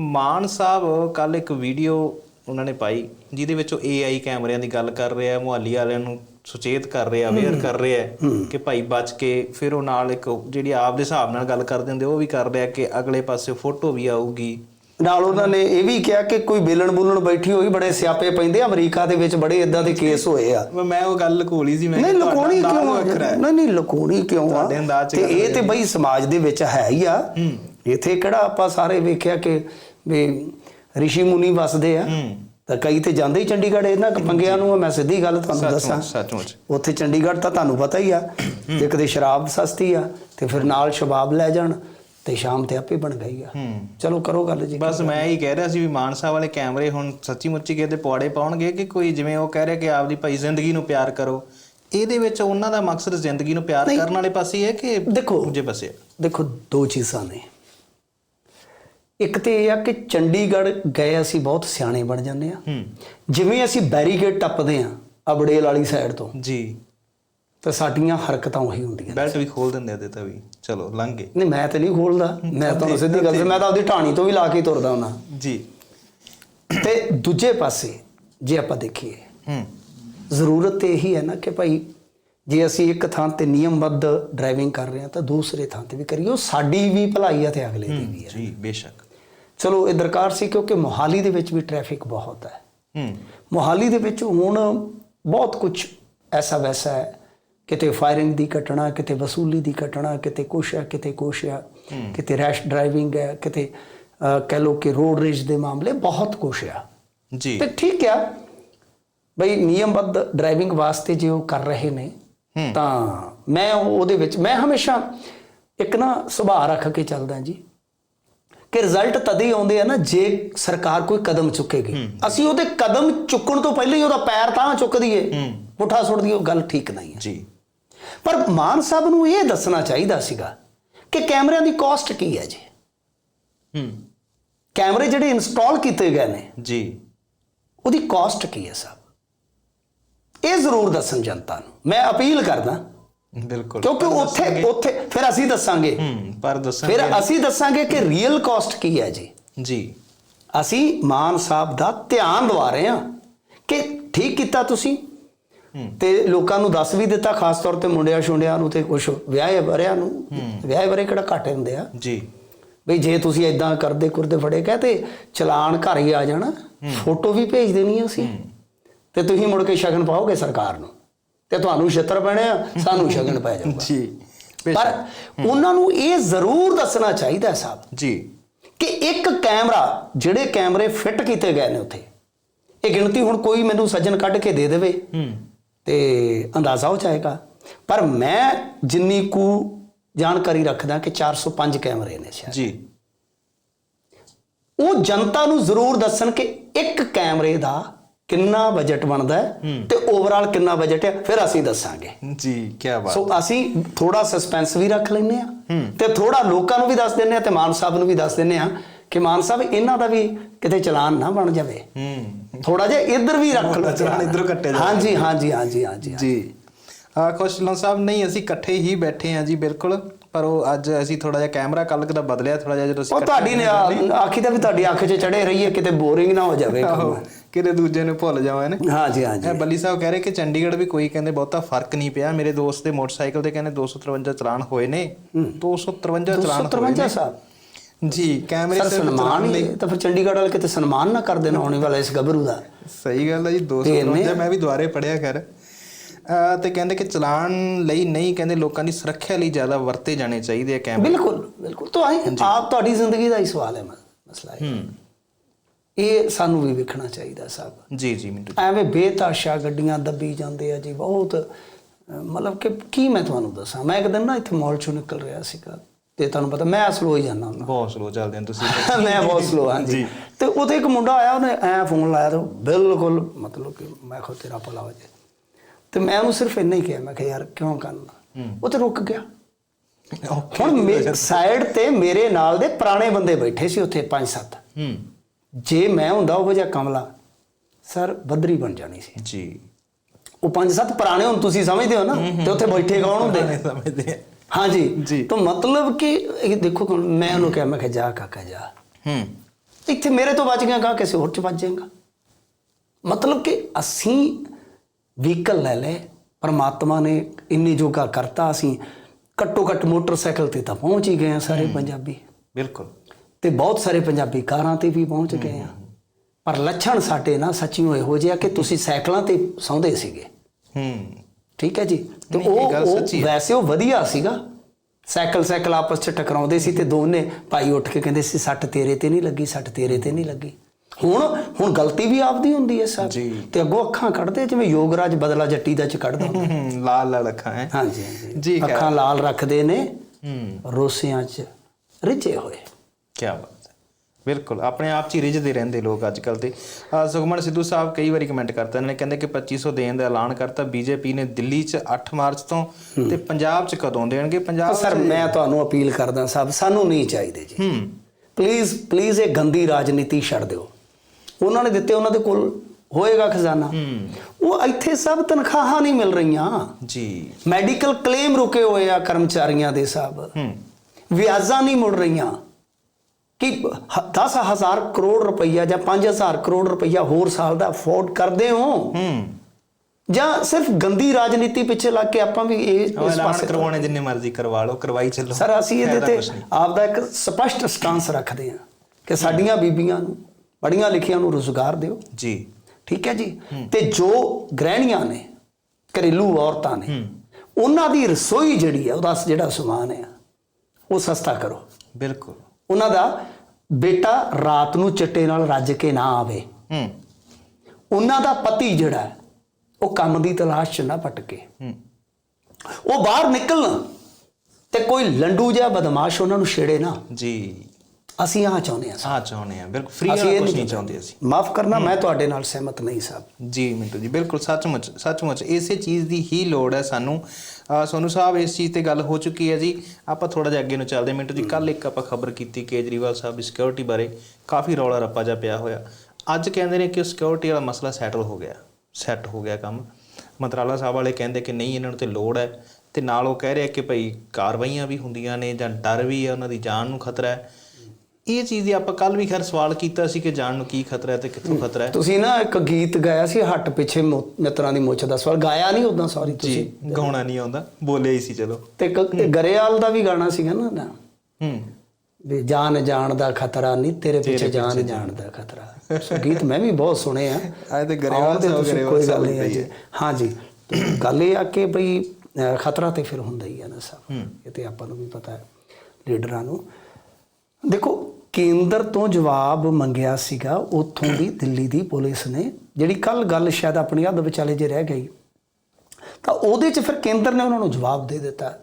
ਮਾਨ ਸਾਹਿਬ ਕੱਲ ਇੱਕ ਵੀਡੀਓ ਉਹਨਾਂ ਨੇ ਪਾਈ ਜਿਹਦੇ ਵਿੱਚ ਉਹ AI ਕੈਮਰਿਆਂ ਦੀ ਗੱਲ ਕਰ ਰਿਹਾ ਮੁਹੱਲੀ ਵਾਲਿਆਂ ਨੂੰ ਸੁਚੇਤ ਕਰ ਰਿਹਾ ਅਵੇਅਰ ਕਰ ਰਿਹਾ ਕਿ ਭਾਈ ਬਚ ਕੇ ਫਿਰ ਉਹ ਨਾਲ ਇੱਕ ਜਿਹੜੀ ਆਪ ਦੇ ਹਿਸਾਬ ਨਾਲ ਗੱਲ ਕਰਦੇ ਹੁੰਦੇ ਉਹ ਵੀ ਕਰ ਰਿਹਾ ਕਿ ਅਗਲੇ ਪਾਸੇ ਫੋਟੋ ਵੀ ਆਊਗੀ। ਨਾਲ ਉਹਨਾਂ ਨੇ ਇਹ ਵੀ ਕਿਹਾ ਕਿ ਕੋਈ ਬੇਲਣ ਬੁਲਣ ਬੈਠੀ ਹੋਈ ਬੜੇ ਸਿਆਪੇ ਪੈਂਦੇ ਅਮਰੀਕਾ ਦੇ ਵਿੱਚ ਬੜੇ ਇਦਾਂ ਦੇ ਕੇਸ ਹੋਏ ਆ। ਮੈਂ ਉਹ ਗੱਲ ਲਕੋਲੀ ਸੀ ਮੈਂ ਨਹੀਂ ਲਕੋਣੀ ਕਿਉਂ। ਨਹੀਂ ਨਹੀਂ ਲਕੋਣੀ ਕਿਉਂ ਆ? ਤੇ ਇਹ ਤੇ ਬਈ ਸਮਾਜ ਦੇ ਵਿੱਚ ਹੈ ਹੀ ਆ। ਇੱਥੇ ਕਿਹੜਾ ਆਪਾਂ ਸਾਰੇ ਵੇਖਿਆ ਕਿ ਵੀ ਰਿਸ਼ੀ ਮੁਨੀ ਵਸਦੇ ਆ। ਤਾਂ ਕਈ ਤੇ ਜਾਂਦੇ ਹੀ ਚੰਡੀਗੜ੍ਹ ਇਹਨਾਂ ਪੰਗਿਆਂ ਨੂੰ ਮੈਂ ਸਿੱਧੀ ਗੱਲ ਤੁਹਾਨੂੰ ਦੱਸਾਂ। ਸੱਚਮੁੱਚ। ਉੱਥੇ ਚੰਡੀਗੜ੍ਹ ਤਾਂ ਤੁਹਾਨੂੰ ਪਤਾ ਹੀ ਆ ਜੇ ਕਦੇ ਸ਼ਰਾਬ ਸਸਤੀ ਆ ਤੇ ਫਿਰ ਨਾਲ ਸ਼ਬਾਬ ਲੈ ਜਾਣ ਤੇ ਸ਼ਾਮ ਤੇ ਆਪੇ ਬਣ ਗਈ ਆ। ਚਲੋ ਕਰੋ ਗੱਲ ਜੀ। ਬਸ ਮੈਂ ਹੀ ਕਹਿ ਰਿਹਾ ਸੀ ਵੀ ਮਾਨਸਾ ਵਾਲੇ ਕੈਮਰੇ ਹੁਣ ਸੱਚੀ ਮੁੱਚੀ ਕਿਤੇ ਪੌੜੇ ਪਾਉਣਗੇ ਕਿ ਕੋਈ ਜਿਵੇਂ ਉਹ ਕਹਿ ਰਿਹਾ ਕਿ ਆਪਦੀ ਭਾਈ ਜ਼ਿੰਦਗੀ ਨੂੰ ਪਿਆਰ ਕਰੋ? ਇਹਦੇ ਵਿੱਚ ਉਹਨਾਂ ਦਾ ਮਕਸਦ ਜ਼ਿੰਦਗੀ ਨੂੰ ਪਿਆਰ ਕਰਨ ਵਾਲੇ ਪਾਸੇ ਹੀ ਕਿ ਦੇਖੋ ਪਾਸੇ ਹੈ? ਦੇਖੋ ਦੋ ਚੀਜ਼ਾਂ ਨੇ। ਇੱਕ ਤੇ ਇਹ ਆ ਕਿ ਚੰਡੀਗੜ੍ਹ ਗਏ ਅਸੀਂ ਬਹੁਤ ਸਿਆਣੇ ਬਣ ਜਾਂਦੇ ਆ। ਜਿਵੇਂ ਅਸੀਂ ਬੈਰੀਕੇਡ ਟੱਪਦੇ ਆ ਅਬੜੇਲ ਵਾਲੀ ਸਾਈਡ ਤੋਂ ਜੀ। ਤਾਂ ਸਾਡੀਆਂ ਹਰਕਤਾਂ ਉਹੀ ਹੁੰਦੀਆਂ ਬੈਲਟ ਵੀ ਖੋਲ ਦਿੰਦੇ ਆ ਤੇ ਤਾਂ ਵੀ। ਚਲੋ ਲੰਘ ਗਏ। ਨਹੀਂ ਮੈਂ ਤੇ ਨਹੀਂ ਖੋਲਦਾ ਮੈਂ ਤਾਂ ਸਿੱਧੀ ਗੱਲ ਮੈਂ ਤਾਂ ਉਹਦੀ ਢਾਣੀ ਤੋਂ ਵੀ ਲਾ ਕੇ ਤੁਰਦਾ ਹੁੰਦਾ। ਜੀ। ਤੇ ਦੂਜੇ ਪਾਸੇ ਜੇ ਆਪਾਂ ਦੇਖੀਏ ਹੂੰ। ਜ਼ਰੂਰਤ ਤੇ ਇਹੀ ਹੈ ਨਾ ਕਿ ਭਾਈ ਜੇ ਅਸੀਂ ਇੱਕ ਥਾਂ ਤੇ ਨਿਯਮਬੱਧ ਡਰਾਈਵਿੰਗ ਕਰ ਰਹੇ ਹਾਂ ਤਾਂ ਦੂਸਰੇ ਥਾਂ ਤੇ ਵੀ ਕਰੀਏ। ਉਹ ਸਾਡੀ ਵੀ ਭਲਾਈ ਹੈ ਤੇ ਅਗਲੇ ਦੀ ਵੀ ਹੈ ਜੀ ਬੇਸ਼ੱਕ। ਚਲੋ ਇਹ ਦਰਕਾਰ ਸੀ ਕਿਉਂਕਿ ਮੋਹਾਲੀ ਦੇ ਵਿੱਚ ਵੀ ਟ੍ਰੈਫਿਕ ਬਹੁਤ ਹੈ। ਹੂੰ। ਮੋਹਾਲੀ ਦੇ ਵਿੱਚ ਹੁਣ ਬਹੁਤ ਕੁਝ ਐਸਾ ਵੈਸਾ ਹੈ। ਕਿਤੇ ਫਾਇਰਿੰਗ ਦੀ ਘਟਨਾ ਕਿਤੇ ਵਸੂਲੀ ਦੀ ਘਟਨਾ ਕਿਤੇ ਕੁਛ ਹੈ ਕਿਤੇ ਕੁਛ ਹੈ। ਕਿਤੇ ਰੈਸ਼ ਡਰਾਈਵਿੰਗ ਹੈ ਕਿਤੇ ਕਹਿ ਲੋ ਕਿ ਰੋਡ ਰੇਜ ਦੇ ਮਾਮਲੇ ਬਹੁਤ ਕੁਛ ਹੈ ਜੀ। ਤੇ ਠੀਕ ਆ। ਬਈ ਨਿਯਮਬੱਧ ਡਰਾਈਵਿੰਗ ਵਾਸਤੇ ਜੇ ਉਹ ਕਰ ਰਹੇ ਨੇ ਹੂੰ। ਤਾਂ ਮੈਂ ਉਹ- ਉਹਦੇ ਵਿੱਚ ਮੈਂ ਹਮੇਸ਼ਾ ਇੱਕ ਨਾ ਸੁਭਾਅ ਰੱਖ ਕੇ ਚੱਲਦਾ ਜੀ। ਕਿ ਰਿਜ਼ਲਟ ਤਦ ਹੀ ਆਉਂਦੇ ਆ ਨਾ ਜੇ ਸਰਕਾਰ ਕੋਈ ਕਦਮ ਚੁੱਕੇਗੀ। ਅਸੀਂ ਉਹਦੇ ਕਦਮ ਚੁੱਕਣ ਤੋਂ ਪਹਿਲਾਂ ਹੀ ਉਹਦਾ ਪੈਰ ਤਾਂ ਚੁੱਕ ਦਈਏ। ਪੁੱਠਾ ਸੁੱਟ ਦਈਏ ਉਹ ਗੱਲ ਠੀਕ ਨਹੀਂ ਹੈ। ਜੀ। ਪਰ ਮਾਨ ਸਾਹਿਬ ਨੂੰ ਇਹ ਦੱਸਣਾ ਚਾਹੀਦਾ ਸੀਗਾ ਕਿ ਕੈਮਰਿਆਂ ਦੀ ਕਾਸਟ ਕੀ ਹੈ ਜੀ? ਹੂੰ। ਕੈਮਰੇ ਜਿਹੜੇ ਇੰਸਟਾਲ ਕੀਤੇ ਗਏ ਨੇ ਜੀ। ਉਹਦੀ ਕਾਸਟ ਕੀ ਹੈ ਸਾਹਿਬ ਇਹ ਜ਼ਰੂਰ ਦੱਸਣ ਜਨਤਾ ਨੂੰ। ਮੈਂ ਅਪੀਲ ਕਰਦਾ ਬਿਲਕੁਲ। ਕਿਉਂਕਿ ਉੱਥੇ ਉੱਥੇ ਫਿਰ ਅਸੀਂ ਦੱਸਾਂਗੇ। ਹੂੰ ਪਰ ਦੱਸਣ ਫਿਰ ਅਸੀਂ ਦੱਸਾਂਗੇ ਕਿ ਰੀਅਲ ਕਾਸਟ ਕੀ ਹੈ ਜੀ। ਜੀ। ਅਸੀਂ ਮਾਨ ਸਾਹਿਬ ਦਾ ਧਿਆਨ ਦਵਾ ਰਹੇ ਹਾਂ ਕਿ ਠੀਕ ਕੀਤਾ ਤੁਸੀਂ। ਤੇ ਲੋਕਾਂ ਨੂੰ ਦੱਸ ਵੀ ਦਿੱਤਾ ਖਾਸ ਤੌਰ ਤੇ ਮੁੰਡਿਆਂ ਛੁੰਡਿਆਂ ਨੂੰ ਤੇ ਕੁਝ ਵਿਆਹੇ ਬਰਿਆਂ ਨੂੰ। ਵਿਆਹੇ ਬਰੇ ਕਿਹੜਾ ਘੱਟ ਹੁੰਦੇ ਆ। ਜੀ। ਬਈ ਜੇ ਤੁਸੀਂ ਇਦਾਂ ਕਰਦੇ ਕੁਰਦੇ ਫੜੇ ਗਏ ਤੇ ਚਲਾਨ ਘਰ ਹੀ ਆ ਜਾਣਾ। ਫੋਟੋ ਵੀ ਭੇਜ ਦੇਣੀ ਅਸੀਂ। ਤੇ ਤੁਸੀਂ ਮੁੜ ਕੇ ਸ਼ਗਨ ਪਾਓਗੇ ਸਰਕਾਰ ਨੂੰ। ਤੇ ਤੁਹਾਨੂੰ ਛਿੱਤਰ ਪੈਣੇ ਆ ਸਾਨੂੰ ਸ਼ਗਨ ਪੈ ਜਾਊਗਾ। ਜੀ ਪਰ ਉਹਨਾਂ ਨੂੰ ਇਹ ਜ਼ਰੂਰ ਦੱਸਣਾ ਚਾਹੀਦਾ ਸਾਹਿਬ ਜੀ। ਕਿ ਇੱਕ ਕੈਮਰਾ ਜਿਹੜੇ ਕੈਮਰੇ ਫਿੱਟ ਕੀਤੇ ਗਏ ਨੇ ਉੱਥੇ ਇਹ ਗਿਣਤੀ ਹੁਣ ਕੋਈ ਮੈਨੂੰ ਸੱਜਣ ਕੱਢ ਕੇ ਦੇ ਦੇਵੇ ਤੇ ਅੰਦਾਜ਼ਾ ਹੋ ਜਾਏਗਾ। ਪਰ ਮੈਂ ਜਿੰਨੀ ਕੁ ਜਾਣਕਾਰੀ ਰੱਖਦਾ ਕਿ 405 ਕੈਮਰੇ ਨੇ ਸ਼ਾਇਦ। ਜੀ। ਉਹ ਜਨਤਾ ਨੂੰ ਜ਼ਰੂਰ ਦੱਸਣ ਕਿ ਇੱਕ ਕੈਮਰੇ ਦਾ ਕਿੰਨਾ ਬਜਟ ਬਣਦਾ ਹੈ ਤੇ ਓਵਰਆਲ ਕਿੰਨਾ ਬਜਟ ਹੈ ਫਿਰ ਅਸੀਂ ਦੱਸਾਂਗੇ। ਜੀ ਕੀ ਬਾਤ। ਸੋ ਅਸੀਂ ਥੋੜਾ ਸਸਪੈਂਸ ਵੀ ਰੱਖ ਲੈਨੇ ਆ ਤੇ ਥੋੜਾ ਲੋਕਾਂ ਨੂੰ ਵੀ ਦੱਸ ਦਿੰਨੇ ਆ ਤੇ ਮਾਨ ਸਾਹਿਬ ਨੂੰ ਵੀ ਦੱਸ ਦਿੰਨੇ ਆ ਕਿ ਮਾਨ ਸਾਹਿਬ ਇਹਨਾਂ ਦਾ ਵੀ ਕਿਤੇ ਚਲਾਨ ਨਾ ਬਣ ਜਾਵੇ। ਹੂੰ। ਥੋੜਾ ਜਿਹਾ ਇੱਧਰ ਵੀ ਰੱਖ ਲਓ ਚਲਾਨ ਇੱਧਰੋਂ ਕੱਟੇ ਜਾਣ। ਹਾਂਜੀ ਹਾਂਜੀ ਹਾਂਜੀ ਹਾਂਜੀ ਜੀ। ਆ ਖੁਸ਼ਲਨ ਸਾਹਿਬ ਨਹੀਂ ਅਸੀਂ ਇਕੱਠੇ ਹੀ ਬੈਠੇ ਹਾਂ ਜੀ ਬਿਲਕੁਲ। ਪਰ ਉਹ ਅੱਜ ਅਸੀਂ ਥੋੜਾ ਜਿਹਾ ਕੈਮਰਾ ਕੱਲ ਦਾ ਬਦਲਿਆ ਥੋੜਾ ਜਿਹਾ ਜਦੋਂ ਅਸੀਂ ਉਹ ਤੁਹਾਡੀ ਨੇ ਆਖੀ ਦਾ ਵੀ ਤੁਹਾਡੀ ਅੱਖ 'ਚ ਚੜੇ ਰਹੀਏ ਕਿਤੇ ਬੋਰਿੰਗ ਨਾ ਹੋ ਜਾਵੇ ਕਿਤੇ ਦੂਜੇ ਨੂੰ ਭੁੱਲ ਜਾਵਾਂ ਨੇ ਹਾਂਜੀ ਹਾਂਜੀ। ਇਹ ਬੱਲੀ ਸਾਹਿਬ ਕਹਿ ਰਹੇ ਕਿ ਚੰਡੀਗੜ੍ਹ ਵੀ ਕੋਈ ਕਹਿੰਦੇ ਬਹੁਤਾ ਫ਼ਰਕ ਨਹੀਂ ਪਿਆ। ਮੇਰੇ ਦੋਸਤ ਦੇ ਮੋਟਰਸਾਈਕਲ ਤੇ ਕਹਿੰਦੇ 253 ਚਲਾਨ ਹੋਏ ਨੇ। 253 ਚਲਾਨ ਹੋਏ 253 ਨੇ। ਸਾਹਿਬ? ਜੀ ਕੈਮਰੇ ਸਰ ਸਿਰਫ ਸਨਮਾਨ ਹੀ ਤਾਂ ਫਿਰ ਚੰਡੀਗੜ੍ਹ ਵਾਲੇ ਕਿਤੇ ਸਨਮਾਨ ਨਾ ਕਰ ਦੇਣਾ ਆਉਣੇ ਵਾਲਾ ਇਸ ਗੱਭਰੂ ਦਾ। ਸਹੀ ਗੱਲ ਹੈ ਜੀ 253 ਮੈਂ ਵੀ ਦੁਆਰੇ ਪੜਿਆ ਕਰ ਤੇ ਕਹਿੰਦੇ ਕਿ ਚਲਾਨ ਲਈ ਨਹੀਂ ਕਹਿੰਦੇ ਲੋਕਾਂ ਦੀ ਸੁਰੱਖਿਆ ਲਈ ਜ਼ਿਆਦਾ ਵਰਤੇ ਜਾਣੇ ਚਾਹੀਦੇ ਆ ਕੈਮਰੇ। ਬਿਲਕੁਲ ਬਿਲਕੁਲ। ਤਾਂ ਆਪ ਤੁਹਾਡੀ ਜ਼ਿੰਦਗੀ ਦਾ ਹੀ ਸਵਾਲ ਹੈ ਮਸਲਾ ਹੈ। ਇਹ ਸਾਨੂੰ ਵੀ ਵੇਖਣਾ ਚਾਹੀਦਾ ਸਾਹਿਬ ਜੀ ਜੀ ਮਿੰਟੂ ਐਵੇਂ ਬੇਤਾਸ਼ਾ ਗੱਡੀਆਂ ਦੱਬੀ ਜਾਂਦੇ ਆ ਜੀ ਬਹੁਤ ਮਤਲਬ ਕਿ ਕੀ ਮੈਂ ਤੁਹਾਨੂੰ ਦੱਸਾਂ? ਮੈਂ ਇੱਕ ਦਿਨ ਨਾ ਇੱਥੇ ਮਾਲ ਚੋਂ ਨਿਕਲ ਰਿਹਾ ਸੀਗਾ ਤੇ ਤੁਹਾਨੂੰ ਪਤਾ ਮੈਂ ਸਲੋ ਹੀ ਜਾਂਦਾ ਹੁੰਦਾ। ਬਹੁਤ ਸਲੋ ਚੱਲਦੇ ਹੋ ਤੁਸੀਂ ਮੈਂ ਬਹੁਤ ਸਲੋ ਹਾਂ ਜੀ। ਤੇ ਉੱਥੇ ਇੱਕ ਮੁੰਡਾ ਆਇਆ ਉਹਨੇ ਐ ਫੋਨ ਲਾਇਆ ਤੇ ਬਿਲਕੁਲ ਮਤਲਬ ਕਿ ਮੈਂ ਖੋ ਤੇਰਾ ਭਲਾ ਹੋ ਜਾਏ। ਤੇ ਮੈਂ ਉਹਨੂੰ ਸਿਰਫ ਇੰਨਾ ਹੀ ਕਿਹਾ ਮੈਂ ਕਿਹਾ ਯਾਰ ਕਿਉਂ ਕਰਨਾ? ਉਹ ਤੇ ਰੁਕ ਗਿਆ। ਹੁਣ ਮੇਰੇ ਸਾਈਡ ਤੇ ਮੇਰੇ ਨਾਲ ਦੇ ਪੁਰਾਣੇ ਬੰਦੇ ਬੈਠੇ ਸੀ ਉੱਥੇ ਪੰਜ ਸੱਤ। ਹੂੰ। ਜੇ ਮੈਂ ਹੁੰਦਾ ਉਹ ਜਿਹਾ ਕਮਲਾ ਸਰ ਬੱਦਰੀ ਬਣ ਜਾਣੀ ਸੀ। ਜੀ। ਉਹ ਪੰਜ ਸੱਤ ਪੁਰਾਣੇ ਹੁਣ ਤੁਸੀਂ ਸਮਝਦੇ ਹੋ ਨਾ ਤੇ ਉੱਥੇ ਬੈਠੇ ਕੌਣ ਹੁੰਦੇ? ਸਮਝਦੇ। ਹਾਂਜੀ। ਜੀ। ਤਾਂ ਮਤਲਬ ਕਿ ਇਹ ਦੇਖੋ ਮੈਂ ਉਹਨੂੰ ਕਿਹਾ ਮੈਂ ਕਿਹਾ ਜਾ ਕਾਕਾ ਜਾ। ਹੂੰ। ਇੱਥੇ ਮੇਰੇ ਤੋਂ ਬਚ ਗਿਆ ਗਾ ਕਿਸੇ ਹੋਰ ਚ ਬਚ ਜਾਏਗਾ। ਮਤਲਬ ਕਿ ਅਸੀਂ ਵਹੀਕਲ ਲੈ ਲੈ ਪਰਮਾਤਮਾ ਨੇ ਇੰਨੀ ਜੋਗਾ ਕਰਤਾ ਅਸੀਂ ਘੱਟੋ ਘੱਟ ਮੋਟਰਸਾਈਕਲ ਤੇ ਤਾਂ ਪਹੁੰਚ ਹੀ ਗਏ ਆ ਸਾਰੇ ਪੰਜਾਬੀ। ਬਿਲਕੁਲ। ਤੇ ਬਹੁਤ ਸਾਰੇ ਪੰਜਾਬੀ ਕਾਰਾਂ ਤੇ ਵੀ ਪਹੁੰਚ ਗਏ ਆ ਪਰ ਲੱਛਣ ਸਾਡੇ ਨਾ ਸੱਚੀਓ ਇਹੋ ਜਿਹਾ ਕਿ ਤੁਸੀਂ ਸਾਈਕਲਾਂ ਤੇ ਸੌਂਦੇ ਸੀਗੇ। ਹੂੰ। ਠੀਕ ਹੈ ਜੀ? ਤੇ ਉਹ। ਵੈਸੇ ਉਹ ਵਧੀਆ ਸੀਗਾ। ਸਾਈਕਲ ਸਾਈਕਲ ਆਪਸ ਚ ਟਕਰਾਉਂਦੇ ਸੀ ਤੇ ਦੋਨੇ ਭਾਈ ਉੱਠ ਕੇ ਕਹਿੰਦੇ ਸੀ ਸੱਟ ਤੇਰੇ ਤੇ ਨਹੀਂ ਲੱਗੀ ਸੱਟ ਤੇਰੇ ਤੇ ਨਹੀਂ ਲੱਗੀ। ਹੁਣ ਹੁਣ ਗਲਤੀ ਵੀ ਆਪਦੀ ਹੁੰਦੀ ਹੈ ਜੀ। ਤੇ ਅੱਗੋਂ ਅੱਖਾਂ ਕੱਢਦੇ ਜਿਵੇਂ ਯੋਗਰਾਜ ਬਦਲਾ ਜੱਟੀ ਦਾ ਚ ਕੱਢਦਾ ਲਾਲ ਲਾਲ ਅੱਖਾਂ ਹੈ। ਹਾਂਜੀ ਜੀ। ਅੱਖਾਂ ਲਾਲ ਰੱਖਦੇ ਨੇ ਹੂੰ ਰੋਸਿਆਂ ਚ ਰਿਝੇ ਹੋਏ। ਕੀ ਬਾਤ ਹੈ। ਬਿਲਕੁਲ ਆਪਣੇ ਆਪ 'ਚ ਹੀ ਰਿਝਦੇ ਰਹਿੰਦੇ ਲੋਕ ਅੱਜ ਕੱਲ ਤੇ ਸੁਖਮਨ ਸਿੱਧੂ ਸਾਹਿਬ ਕਈ ਵਾਰੀ ਕਮੈਂਟ ਕਰਤਾ ਇਹਨਾਂ ਨੇ ਕਹਿੰਦੇ ਕਿ 2500 ਦੇਣ ਦਾ ਐਲਾਨ ਕਰਤਾ ਬੀਜੇਪੀ ਨੇ ਦਿੱਲੀ 'ਚ 8 ਮਾਰਚ ਤੋਂ ਤੇ ਪੰਜਾਬ 'ਚ ਕਦੋਂ ਦੇਣਗੇ? ਪੰਜਾਬ ਸਰ ਮੈਂ ਤੁਹਾਨੂੰ ਅਪੀਲ ਕਰਦਾ ਸਾਹਿਬ ਸਾਨੂੰ ਨਹੀਂ ਚਾਹੀਦੇ ਜੀ। ਹੂੰ ਪਲੀਜ਼ ਪਲੀਜ਼ ਇਹ ਗੰਦੀ ਰਾਜਨੀਤੀ ਛੱਡ ਦਿਓ। ਉਹਨਾਂ ਨੇ ਦਿੱਤੇ ਉਹਨਾਂ ਦੇ ਕੋਲ ਹੋਏਗਾ ਖਜ਼ਾਨਾ। ਉਹ ਇੱਥੇ ਸਭ ਤਨਖਾਹਾਂ ਨਹੀਂ ਮਿਲ ਰਹੀਆਂ। ਜੀ। ਮੈਡੀਕਲ ਕਲੇਮ ਰੁਕੇ ਹੋਏ ਆ ਕਰਮਚਾਰੀਆਂ ਦੇ ਸਾਹਿਬ ਹੂੰ। ਵਿਆਜ਼ਾਂ ਨਹੀਂ ਮੁੜ ਰਹੀਆਂ। ਕਿ 10000 ਕਰੋੜ ਰੁਪਈਆ ਜਾਂ 5000 ਕਰੋੜ ਰੁਪਈਆ ਹੋਰ ਸਾਲ ਦਾ ਅਫੋਰਡ ਕਰਦੇ ਹੋ। ਹੂੰ। ਜਾਂ ਸਿਰਫ ਗੰਦੀ ਰਾਜਨੀਤੀ ਪਿੱਛੇ ਲੱਗ ਕੇ ਆਪਾਂ ਵੀ ਇਹ ਇਸ ਪਾਸੇ ਕਰਵਾਉਣੇ ਜਿੰਨੇ ਮਰਜ਼ੀ ਕਰਵਾ ਲਓ ਕਰਵਾਈ ਚੱਲੋ। ਸਰ ਅਸੀਂ ਇਹਦੇ ਤੇ ਨਹੀਂ। ਆਪਦਾ ਇੱਕ ਸਪਸ਼ਟ ਸਟਾਂਸ ਰੱਖਦੇ ਹਾਂ ਕਿ ਸਾਡੀਆਂ ਬੀਬੀਆਂ ਨੂੰ ਪੜੀਆਂ ਲਿਖੀਆਂ ਨੂੰ ਰੋਜ਼ਗਾਰ ਦਿਓ। ਜੀ। ਠੀਕ ਹੈ ਜੀ? ਤੇ ਜੋ ਗ੍ਰਹਿਣੀਆਂ ਨੇ ਘਰੇਲੂ ਔਰਤਾਂ ਨੇ ਉਹਨਾਂ ਦੀ ਰਸੋਈ ਜਿਹੜੀ ਹੈ ਉਹਦਾ ਜਿਹੜਾ ਸਮਾਨ ਹੈ ਉਹ ਸਸਤਾ ਕਰੋ। ਬਿਲਕੁਲ। ਉਹਨਾਂ ਦਾ ਬੇਟਾ ਰਾਤ ਨੂੰ ਚਿੱਟੇ ਨਾਲ ਰੱਜ ਕੇ ਨਾ ਆਵੇ। ਹੂੰ। ਉਹਨਾਂ ਦਾ ਪਤੀ ਜਿਹੜਾ ਉਹ ਕੰਮ ਦੀ ਤਲਾਸ਼ 'ਚ ਨਾ ਭਟਕੇ। ਹੂੰ। ਉਹ ਬਾਹਰ ਨਿਕਲਣ ਤੇ ਕੋਈ ਲੰਡੂ ਜਿਹਾ ਬਦਮਾਸ਼ ਉਹਨਾਂ ਨੂੰ ਛੇੜੇ ਨਾ। ਜੀ। ਅਸੀਂ ਆਹ ਚਾਹੁੰਦੇ ਹਾਂ ਆ ਚਾਹੁੰਦੇ ਆ ਬਿਲਕੁਲ ਫ੍ਰੀ ਵਾਲਾ ਕੁਝ ਨਹੀਂ ਚਾਹੁੰਦੇ। ਅਸੀਂ। ਮਾਫ ਕਰਨਾ ਮੈਂ ਤੁਹਾਡੇ ਨਾਲ ਸਹਿਮਤ ਨਹੀਂ ਸਾਹਿਬ ਜੀ ਮਿੰਟੂ ਜੀ ਬਿਲਕੁਲ ਸੱਚਮੁੱਚ ਸੱਚਮੁੱਚ ਇਸੇ ਚੀਜ਼ ਦੀ ਹੀ ਲੋੜ ਹੈ ਸਾਨੂੰ। ਸੋਨੂ ਸਾਹਿਬ ਇਸ ਚੀਜ਼ ਤੇ ਗੱਲ ਹੋ ਚੁੱਕੀ ਹੈ ਜੀ। ਆਪਾਂ ਥੋੜਾ ਜਿਹਾ ਅੱਗੇ ਨੂੰ ਚੱਲਦੇ ਹਾਂ। ਮਿੰਟੂ ਜੀ ਕੱਲ ਇੱਕ ਆਪਾਂ ਖਬਰ ਕੀਤੀ ਕੇਜਰੀਵਾਲ ਸਾਹਿਬ ਦੀ ਸਿਕਿਉਰਿਟੀ ਬਾਰੇ। ਕਾਫੀ ਰੌਲਾ ਰੱਪਾ ਜਿਹਾ ਪਿਆ ਹੋਇਆ। ਅੱਜ ਕਹਿੰਦੇ ਨੇ ਕਿ ਸਿਕਿਉਰਿਟੀ ਵਾਲਾ ਮਸਲਾ ਸੈਟਲ ਹੋ ਗਿਆ। ਸੈੱਟ ਹੋ ਗਿਆ ਕੰਮ। ਮੰਤਰਾਲਾ ਸਾਹਿਬ ਵਾਲੇ ਕਹਿੰਦੇ ਕਿ ਨਹੀਂ ਇਹਨਾਂ ਨੂੰ ਤੇ ਲੋੜ ਹੈ। ਤੇ ਨਾਲ ਉਹ ਕਹਿ ਰਿਹਾ ਕਿ ਭਈ ਕਾਰਵਾਈਆਂ ਵੀ ਹੁੰਦੀਆਂ ਨੇ ਜਾਂ ਡਰ ਵੀ ਹੈ ਉਹਨਾਂ ਦੀ ਜਾਨ ਨੂੰ ਖਤਰਾ ਹੈ। ਇਹ ਚੀਜ਼ ਦੀ ਆਪਾਂ ਕੱਲ ਵੀ ਖੈਰ ਸਵਾਲ ਕੀਤਾ ਸੀ ਕਿ ਜਾਨ ਨੂੰ ਕੀ ਖਤਰਾ ਹੈ ਤੇ ਕਿੱਥੋਂ ਖਤਰਾ ਹੈ। ਤੁਸੀਂ ਨਾ ਇੱਕ ਗੀਤ ਗਾਇਆ ਸੀ ਹੱਟ ਪਿੱਛੇ ਮਿੱਤਰਾਂ ਦੀ ਮੁੱਛ ਦਾ ਸਵਾਲ। ਗਾਇਆ ਨਹੀਂ ਉਦਾਂ ਸੌਰੀ ਤੁਸੀਂ। ਜੀ ਗਾਉਣਾ ਨਹੀਂ ਆਉਂਦਾ। ਬੋਲਿਆ ਹੀ ਸੀ ਚਲੋ। ਤੇ ਗਰੇਵਾਲ ਦਾ ਵੀ ਗਾਣਾ ਸੀਗਾ ਨਾ ਨਾ ਹੂੰ। ਵੀ ਜਾਨ ਜਾਣ ਦਾ ਖਤਰਾ ਨਹੀਂ ਤੇਰੇ ਪਿੱਛੇ ਜਾਨ ਜਾਣ ਦਾ ਖਤਰਾ। ਸੋ ਗੀਤ ਮੈਂ ਵੀ ਬਹੁਤ ਸੁਣੇ ਆ। ਆਏ ਤੇ ਗਰੇਵਾਲ ਸਾਹਿਬ, ਤੁਸੀਂ ਗਰੇਵਾਲ ਕੋਈ ਸਾਹਿਬ ਗੱਲ ਨਹੀਂ ਹੈ ਹੀ। ਜੀ ਗੱਲ ਇਹ ਆ ਕਿ ਭਈ ਖਤਰਾ ਤੇ ਫਿਰ ਹੁੰਦਾ ਹੀ ਆ ਨਾ ਸਭ। ਇਹ ਤੇ ਆਪਾਂ ਨੂੰ ਵੀ ਪਤਾ ਹੈ ਲੀਡਰਾਂ ਨੂੰ। ਦੇਖੋ ਕੇਂਦਰ ਤੋਂ ਜਵਾਬ ਮੰਗਿਆ ਸੀਗਾ, ਉੱਥੋਂ ਦੀ ਦਿੱਲੀ ਦੀ ਪੁਲਿਸ ਨੇ, ਜਿਹੜੀ ਕੱਲ ਗੱਲ ਸ਼ਾਇਦ ਆਪਣੀ ਹੱਦ ਵਿਚਾਲੇ ਜੇ ਰਹਿ ਗਈ। ਤਾਂ ਉਹਦੇ 'ਚ ਫਿਰ ਕੇਂਦਰ ਨੇ ਉਹਨਾਂ ਨੂੰ ਜਵਾਬ ਦੇ ਦਿੱਤਾ।